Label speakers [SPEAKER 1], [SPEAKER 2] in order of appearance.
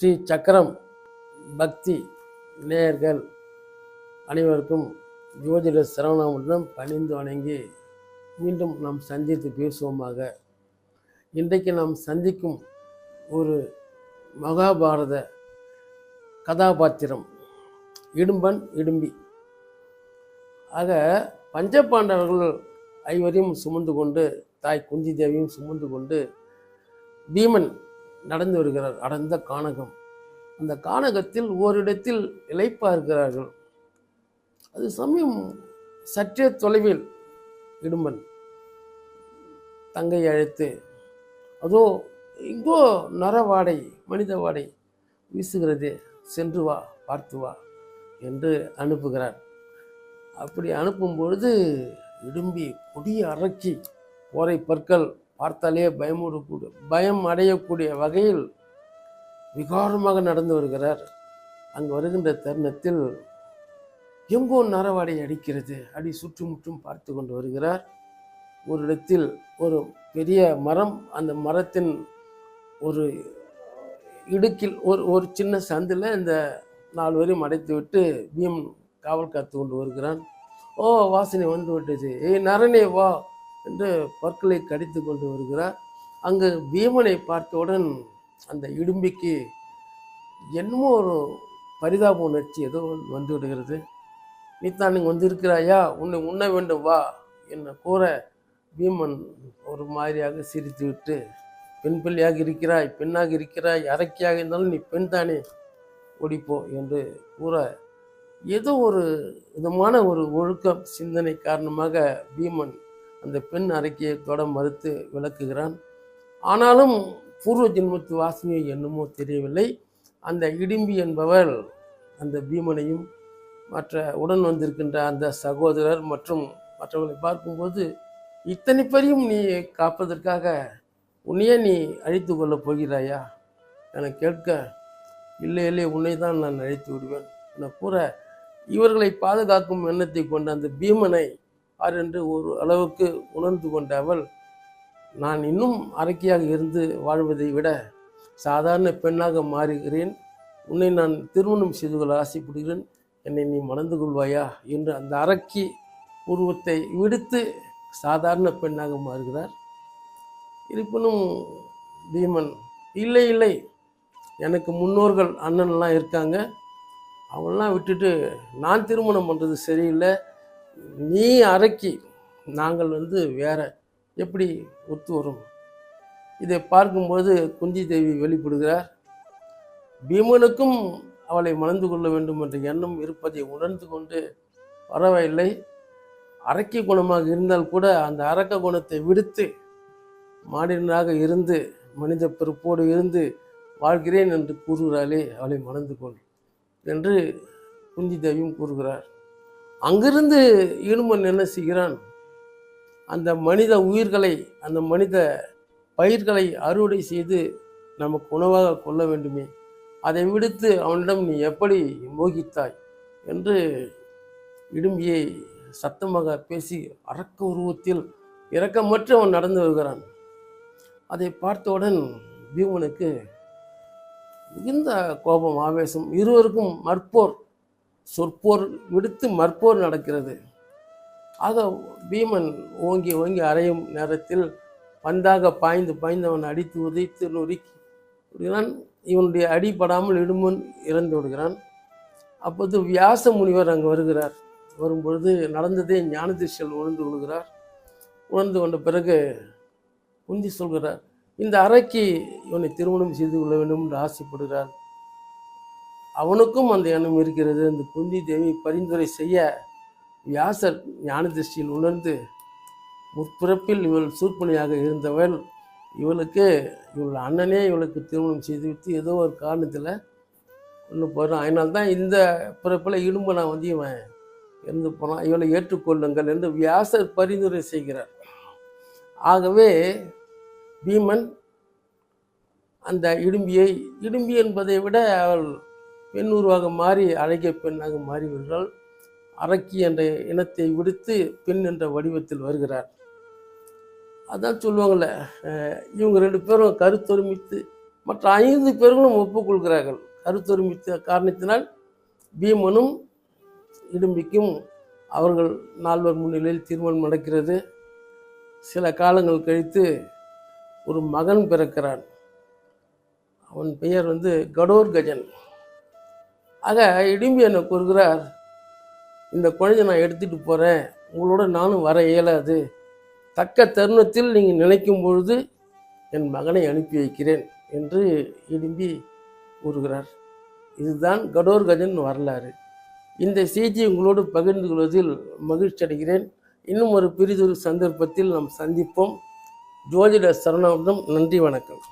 [SPEAKER 1] ஸ்ரீ சக்கரம் பக்தி நேயர்கள் அனைவருக்கும் ஜோதிட சரவணாமுடன் பணிந்து வணங்கி மீண்டும் நாம் சந்தித்து பேசுவோமாக. இன்றைக்கு நாம் சந்திக்கும் ஒரு மகாபாரத கதாபாத்திரம் இடும்பன் இடும்பி. ஆக பஞ்சபாண்டவர்கள் ஐவரையும் சுமந்து கொண்டு தாய் குந்தி தேவியும் சுமந்து கொண்டு பீமன் நடந்து வருகிறார் அடர்ந்த கானகம். அந்த கானகத்தில் ஓரிடத்தில் இளைப்பாருக்கிறார்கள் அது சமயம் சற்றே தொலைவில் இடும்பன் தங்கை அழைத்து அதோ இங்கோ நர வாடை மனித வாடை வீசுகிறது சென்று வா பார்த்து வா என்று அனுப்புகிறார். அப்படி அனுப்பும் பொழுது இடும்பி கொடிய அரக்கி ஓரை பற்கள் பார்த்தாலே பயமுடக்கூடிய பயம் அடையக்கூடிய வகையில் விகாரமாக நடந்து வருகிறார். அங்கு வருகின்ற தருணத்தில் எங்கோ நரவாடை அடிக்கிறது அடி சுற்றுமுற்றும் பார்த்து கொண்டு வருகிறார். ஒரு இடத்தில் ஒரு பெரிய மரம் அந்த மரத்தின் ஒரு இடுக்கில் ஒரு ஒரு சின்ன சந்தில் இந்த நாலு வரையும் அடைத்து விட்டு பீம் காவல் காத்து கொண்டு வருகிறான். ஓ வாசனை வந்து விட்டது. ஏய் நரனே வா. என்று பற்களை கடித்து கொண்டு வருகிறார். அங்கு பீமனை பார்த்தவுடன் அந்த இடும்பிக்கு என்னமோ ஒரு பரிதாப உணர்ச்சி ஏதோ வந்து விடுகிறது. நீ தான் இங்கே வந்திருக்கிறாயா? உன்னை உண்ண வேண்டும் வா என்ன கூற பீமன் ஒரு மாதிரியாக சிரித்து விட்டு பெண் பிள்ளையாக இருக்கிறாய் பெண்ணாக இருக்கிறாய் அரைக்கியாக இருந்தாலும் நீ பெண் தானே ஒடிப்போ என்று கூற ஏதோ ஒரு விதமான ஒரு ஒழுக்கம் சிந்தனை காரணமாக பீமன் அந்த பெண் அறிக்கையை தொட மறுத்து விளக்குகிறான். ஆனாலும் பூர்வ ஜென்மத்து வாசனையை என்னமோ தெரியவில்லை. அந்த இடிம்பி என்பவர் அந்த பீமனையும் மற்ற உடன் வந்திருக்கின்ற அந்த சகோதரர் மற்றும் மற்றவர்களை பார்க்கும்போது இத்தனை பேரையும் நீ காப்பதற்காக உன்னையே நீ அழித்து கொள்ளப் போகிறாயா? என கேட்க இல்லை இல்லை உன்னை தான் நான் அழைத்து விடுவேன் என கூற இவர்களை பாதுகாக்கும் எண்ணத்தை கொண்ட அந்த பீமனை யார் என்று ஒரு அளவுக்கு உணர்ந்து கொண்ட அவள் நான் இன்னும் அரக்கியாக இருந்து வாழ்வதை விட சாதாரண பெண்ணாக மாறுகிறேன். உன்னை நான் திருமணம் செய்து கொள்ள ஆசைப்படுகிறேன். என்னை நீ மணந்து கொள்வாயா? என்று அந்த அரக்கி உருவத்தை விடுத்து சாதாரண பெண்ணாக மாறுகிறார். இருப்பினும் பீமன் இல்லை இல்லை. எனக்கு முன்னோர்கள் அண்ணன்லாம் இருக்காங்க. அவங்களாம் விட்டுட்டு நான் திருமணம் பண்ணுறது சரியில்லை. நீ அரக்கி நாங்கள் வந்து வேற எப்படி ஒத்து வரும்? இதை பார்க்கும்போது குஞ்சி தேவி வெளிப்படுகிறார். பீமனுக்கும் அவளை மணந்து கொள்ள வேண்டும் என்ற எண்ணம் இருப்பதை உணர்ந்து கொண்டு பரவாயில்லை அரக்கி குணமாக இருந்தால் கூட அந்த அரக்க குணத்தை விடுத்து மாடினாக இருந்து மனித பிறப்போடு இருந்து வாழ்கிறேன் என்று கூறுகிறாளே அவளை மணந்து கொள் என்று குஞ்சி தேவியும் கூறுகிறார். அங்கிருந்து ஈடுமன் என்ன செய்கிறான்? அந்த மனித உயிர்களை அந்த மனித பயிர்களை அறுவடை செய்து நமக்கு உணவாக கொள்ள வேண்டுமே. அதை விடுத்து அவனிடம் நீ எப்படி மோகித்தாய்? என்று இடும்பியை சத்தமாக பேசி அரக்க உருவத்தில் இரக்கமற்று அவன் நடந்து வருகிறான். அதை பார்த்தவுடன் பீமனுக்கு மிகுந்த கோபம் ஆவேசம் இருவருக்கும் மற்போர் சொற்போர் விடுத்து மற்போர் நடக்கிறது. ஆக பீமன் ஓங்கி ஓங்கி அறையும் நேரத்தில் பந்தாக பாய்ந்து பாய்ந்து அவன் அடித்து உதைத்து நொறுக்கி விடுகிறான். இவனுடைய அடிபடாமல் இடுமன் இறந்து விடுகிறான். அப்போது வியாச முனிவர் அங்கே வருகிறார். வரும்பொழுது நடந்ததே ஞானதிஷல் உணர்ந்து கொள்கிறார். உணர்ந்து கொண்ட பிறகு குந்தி சொல்கிறார் இந்த அறைக்கு இவனை திருமணம் செய்து கொள்ள வேண்டும் என்று ஆசைப்படுகிறார். அவனுக்கும் அந்த எண்ணம் இருக்கிறது. அந்த குந்தி தேவி பரிந்துரை செய்ய வியாசர் ஞான திருஷ்டியில் உணர்ந்து முற்பிறப்பில் இவள் சூர்பணியாக இருந்தவள். இவளுக்கு இவள் அண்ணனே இவளுக்கு திருமணம் செய்துவிட்டு ஏதோ ஒரு காரணத்தில் கொண்டு போகிறான் அதனால தான் இந்த பிறப்பில் இடும்பு நான் வந்து இவன் இறந்து போனான். இவளை ஏற்றுக்கொள்ளுங்கள் என்று வியாசர் பரிந்துரை செய்கிறார். ஆகவே பீமன் அந்த இடும்பியை இடும்பி என்பதை விட அவள் பெண் உருவாக மாறி அழகிய பெண்ணாக மாறிவிடுகிறாள். அரக்கி என்ற இனத்தை விடுத்து பெண் என்ற வடிவத்தில் வருகிறார். அதான் சொல்லுவாங்கள்ல இவங்க ரெண்டு பேரும் கருத்தொருமித்து மற்ற ஐந்து பேர்களும் ஒப்புக்கொள்கிறார்கள். கருத்தொருமித்த காரணத்தினால் பீமனும் இடும்பிக்கும் அவர்கள் நால்வர் முன்னிலையில் திருமணம் நடக்கிறது. சில காலங்கள் கழித்து ஒரு மகன் பிறக்கிறான். அவன் பெயர் வந்து கடோர் கஜன் ஆக இடும்பி என்னை கூறுகிறார் இந்த குழந்தைய நான் எடுத்துகிட்டு போகிறேன் உங்களோட நானும் வர இயலாது. தக்க தருணத்தில் நீங்கள் நினைக்கும் பொழுது என் மகனை அனுப்பி வைக்கிறேன் என்று இடிம்பி கூறுகிறார். இதுதான் கடோர் கஜன் வரலாறு. இந்த செய்தியை உங்களோடு பகிர்ந்து கொள்வதில் மகிழ்ச்சி அடைகிறேன். இன்னும் ஒரு பிரிதொரு சந்தர்ப்பத்தில் நாம் சந்திப்போம். ஜோதிட சரணாவதம் நன்றி வணக்கம்.